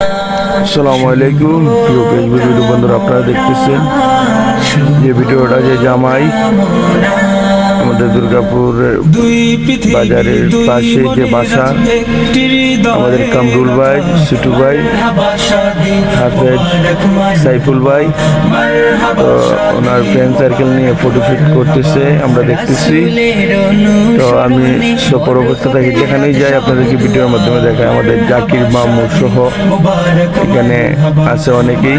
আসসালামু আলাইকুম। প্রিয় ফেসবুক ভিডিও বন্ধুরা আপনারা দেখতেছেন যে ভিডিওটা যে জামাই আমাদের দুর্গাপুর বাজারের পাশে যে বাসা আমাদের কামরুল ভাই সুটু ভাই হাফেজ সাইফুল ভাই তো ওনার ফ্রেন্ড সার্কেল নিয়ে ফটোশুট করতেছে আমরা দেখতেছি। তো আমি সফর অবস্থা থাকি যেখানেই যাই আপনাদেরকে ভিডিওর মাধ্যমে দেখাই। আমাদের জাকির মামু সহ এখানে আছে অনেকেই।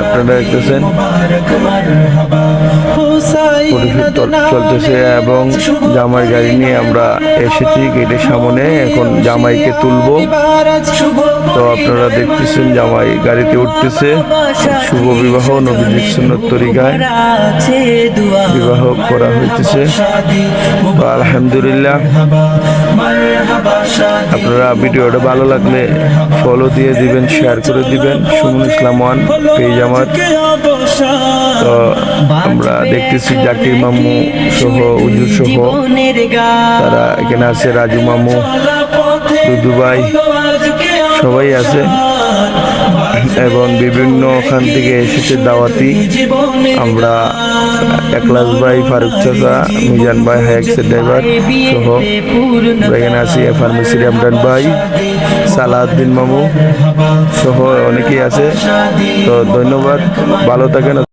আপনারা দেখতেছেন। চলতেছে এবং জামাই গাড়ি নিয়ে আমরা এসেছি গেটের সামনে। এখন জামাইকে তুলবো। তো আপনারা দেখতেছেন জামাই গাড়িতে উঠতেছে। শুভ বিবাহ, নবীজির সুন্নত তরিকায় বিবাহ করা হইতেছে। আলহামদুলিল্লাহ। আপনারা ভিডিওটা ভালো লাগলে ফলো দিয়ে দিবেন শেয়ার করে দিবেন। সুমন ইসলাম ওয়ান পেজ আমার। তো আমরা দেখতেছি জাকির মামু সহ, উজুর সহ। তারা এখানে আছে রাজু মামু দুদু ভাই। সবাই আছে এবং বিভিন্ন ওখান থেকে এসেছে দাওয়াতি। আমরা একলাস ভাই, ফারুক চাচা, মিজান ভাই হায়াক্সের ড্রাইভার সহ এখানে আছি ফার্মেসি রামডান ভাই সালাউদ্দিন মামু সহ অনেকেই আছে। তো ধন্যবাদ, ভালো থাকেন।